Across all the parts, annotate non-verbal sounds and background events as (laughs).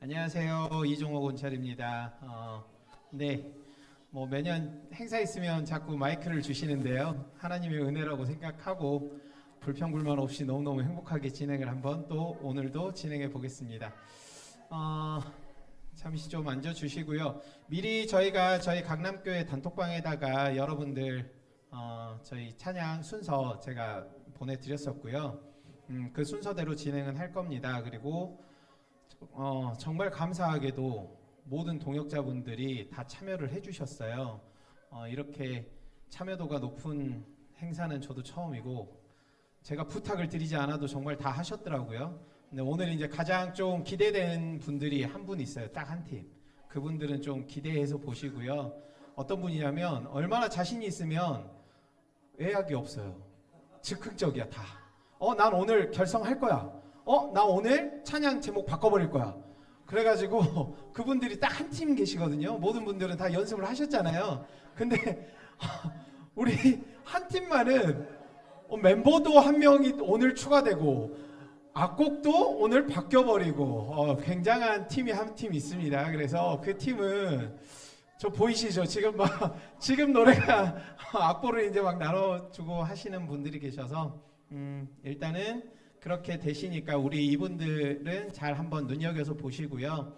안녕하세요. 이종호 권찰입니다. 어, 네. 뭐 매년 행사 있으면 자꾸 마이크를 주시는데요. 하나님의 은혜라고 생각하고 불평불만 없이 너무너무 행복하게 진행을 한번 또 오늘도 진행해 보겠습니다. 어, 잠시 좀 앉아 주시고요. 미리 저희가 저희 강남교회 단톡방에다가 여러분들 어, 저희 찬양 순서 제가 보내드렸었고요. 음, 그 순서대로 진행은 할 겁니다. 그리고 어, 정말 감사하게도 모든 동역자분들이 다 참여를 해주셨어요. 어, 이렇게 참여도가 높은 행사는 저도 처음이고 제가 부탁을 드리지 않아도 정말 다 하셨더라고요. 근데 오늘 이제 가장 좀 기대된 분들이 한 분 있어요. 딱 한 팀. 그분들은 좀 기대해서 보시고요. 어떤 분이냐면 얼마나 자신이 있으면 예약이 없어요. 즉흥적이야 다. 어, 난 오늘 결성할 거야. 어, 나 오늘 찬양 제목 바꿔버릴 거야. 그래가지고 (laughs) 그분들이 딱 한 팀 계시거든요. 모든 분들은 다 연습을 하셨잖아요. 근데 (laughs) 우리 한 팀만은 어, 멤버도 한 명이 오늘 추가되고 악곡도 오늘 바뀌어버리고 어, 굉장한 팀이 한 팀 있습니다. 그래서 그 팀은 저 보이시죠? 지금 막 (laughs) 지금 노래가 악보를 이제 막 나눠주고 하시는 분들이 계셔서 음, 일단은 그렇게 되시니까 우리 이분들은 잘 한번 눈여겨서 보시고요.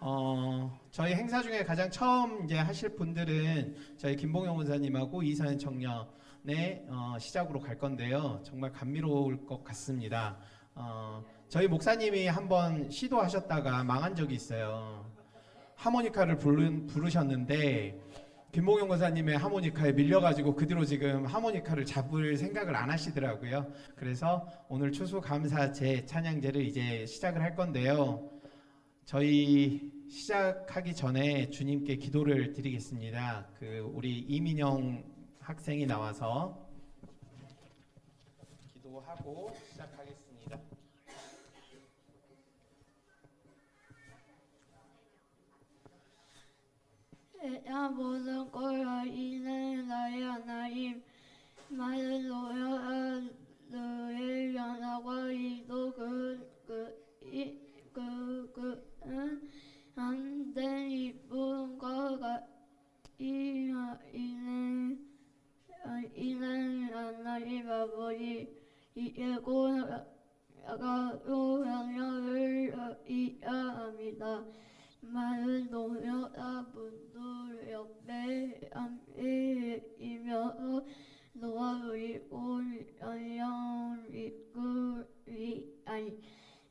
어, 저희 행사 중에 가장 처음 이제 하실 분들은 저희 김봉영 원사님하고 이사연 청년의 어, 시작으로 갈 건데요. 정말 감미로울 것 같습니다. 어, 저희 목사님이 한번 시도하셨다가 망한 적이 있어요. 하모니카를 부르, 부르셨는데 김봉영 권사님의 하모니카에 밀려가지고 그 뒤로 지금 하모니카를 잡을 생각을 안 하시더라고요. 그래서 오늘 추수감사제 찬양제를 이제 시작을 할 건데요. 저희 시작하기 전에 주님께 기도를 드리겠습니다. 그 우리 이민영 학생이 나와서 기도하고 시작하겠습니다. 놓여 너의 연하고 이도 그그이그그은 안된 이쁜 거가 이는 이는 하나님 아버지 이고 야가로 양념을 이야 합니다. 말을 놓여다 분들 옆에 앉으며 놓아버리고 양양이 끄이 아니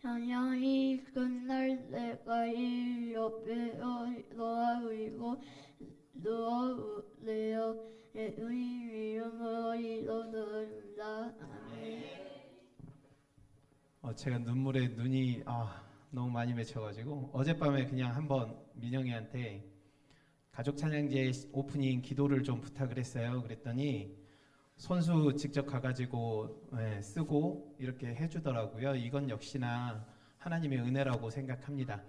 양양이 끝날 내가 이 옆에 놓아버리고 놓아버려요 내 이름으로 이뤄놓는다 아멘 어, 제가 눈물에 눈이 아, 너무 많이 맺혀가지고 어젯밤에 그냥 한번 민영이한테 가족 찬양제 오프닝 기도를 좀 부탁을 했어요. 그랬더니 손수 직접 가가지고 예, 쓰고 이렇게 해주더라고요. 이건 역시나 하나님의 은혜라고 생각합니다.